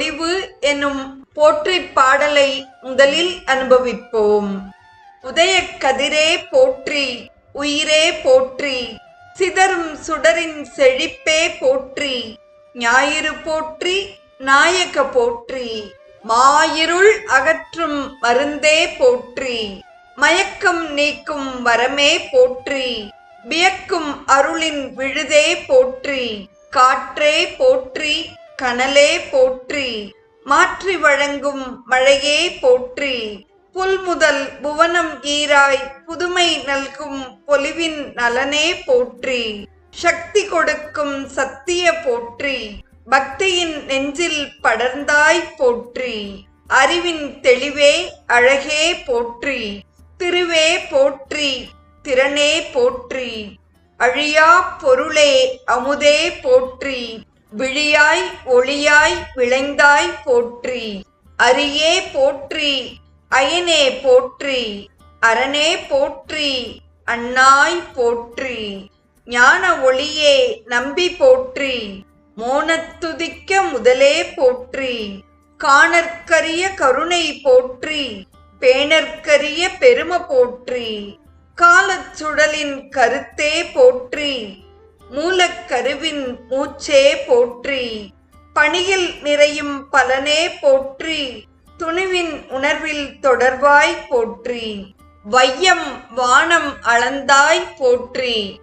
பொலிவு எனும் போற்றி பாடலை முதலில் அனுபவிப்போம். உதய கதிரே போற்றி உயிரே போற்றி சிதறும் சுடரின் செழிப்பே போற்றி ஞாயிறு போற்றி நாயக போற்றி மாயிருள் அகற்றும் மருந்தே போற்றி மயக்கம் நீக்கும் வரமே போற்றி வியக்கும் அருளின் விழுதே போற்றி காற்றே போற்றி கனலே போற்றி மாற்றி வழங்கும் மழையே போற்றி. புல் முதல் புவனம் ஈராய் புதுமை நல்கும் பொலிவின் நலனே போற்றி. சக்தி கொடுக்கும் சத்திய போற்றி பக்தியின் நெஞ்சில் படர்ந்தாய் போற்றி. அறிவின் தெளிவே அழகே போற்றி திருவே போற்றி திறனே போற்றி. அழியா பொருளே அமுதே போற்றி. விழியாய் ஒளியாய் விளைந்தாய் போற்றி. அரியே போற்றி அயனே போற்றி அரணே போற்றி அண்ணாய் போற்றி. ஞான ஒளியே நம்பி போற்றி. மோனத்துதிக்க முதலே போற்றி. காணற்கரிய கருணை போற்றி. பேணற்கரிய பெரும போற்றி. காலச்சுடலின் கருத்தே போற்றி. மூலக்கருவின் மூச்சே போற்றி. பணியில் நிறையும் பலனே போற்றி. துணிவின் உணர்வில் தொடர்வாய் போற்றி. வையம் வானம் அளந்தாய் போற்றி.